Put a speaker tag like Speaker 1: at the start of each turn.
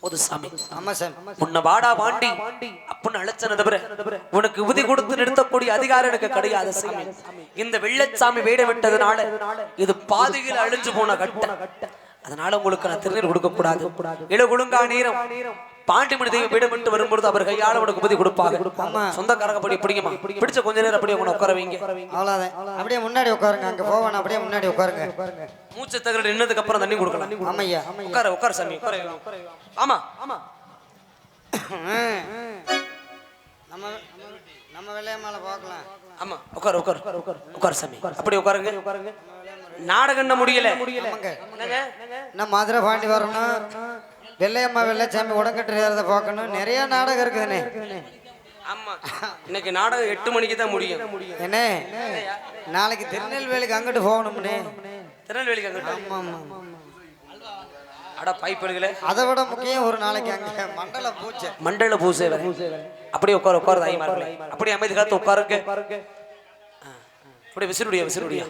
Speaker 1: போது சாமி.
Speaker 2: ஆமா
Speaker 1: உன்னை வாடா வாண்டி. அப்படின்னு அழைச்சன உனக்கு உதி கொடுத்து நிறுத்தக்கூடிய அதிகாரம் எனக்கு கிடையாது சாமி. இந்த வெள்ளச்சாமி வேட விட்டதுனால இது பாதியில் அழிஞ்சு போன கட்ட. அதனால உங்களுக்கு நான் திருநீர் கொடுக்க கூடாது இட குழுங்கா நீரம் பாண்டி மணி தெய்வம் வீடு விட்டு வரும்பொழுது அவர் கையால உனக்கு உபதி கொடுப்பாங்க? சொந்தக்காரங்க படி பிடிக்குமா? பிடிச்ச கொஞ்ச நேரம் அப்படியே உன உட்கார வைங்க.
Speaker 2: அவ்வளோதான் அப்படியே முன்னாடி உட்காருங்க. அங்க போவேன் அப்படியே முன்னாடி உட்காருங்க.
Speaker 1: மூச்சு தகர நின்னதுக்கு அப்புறம் தண்ணி கொடுக்கலாம்.
Speaker 2: ஆமையா
Speaker 1: உட்கார உட்கார சாமி உட்கார ஆமா. ஆமா.
Speaker 2: நம்ம நம்ம வெள்ளைய மேல பார்க்கலாம்.
Speaker 1: ஆமா. உட்கார் உட்கார். உட்கார் உட்கார். சாமி. அப்படி உட்காருங்க. உட்காருங்க. நாடகம் முடியல?
Speaker 2: நம்ம மதுரை பாண்டி வரணும் வெள்ளையம்மா வெள்ளைச்சாமி உடங்கட்டுறத பார்க்கணும். நிறைய நாடகம் இருக்குதுண்ணே
Speaker 1: ஆமா. இன்னைக்கு நாடகம் எட்டு மணிக்கு தான் முடியும்.
Speaker 2: என்ன? நாளைக்கு திருநெல்வேலிக்கு அங்கிட்டு போகணும்னே.
Speaker 1: திருநெல்வேலிக்கு அங்கிட்ட.
Speaker 2: ஆமா ஆமா
Speaker 1: அட பைப்படுகளே
Speaker 2: அதை விட முக்கியம் ஒரு நாளைக்கு அங்க மண்டல பூச்சை
Speaker 1: மண்டல பூசை வேற. அப்படியே உட்கார உட்கார தாய்மார்களே அப்படியே அமைதி காத்து உட்காருங்க. ஆ, அப்படியே விசிறுடியா விசிறுடியா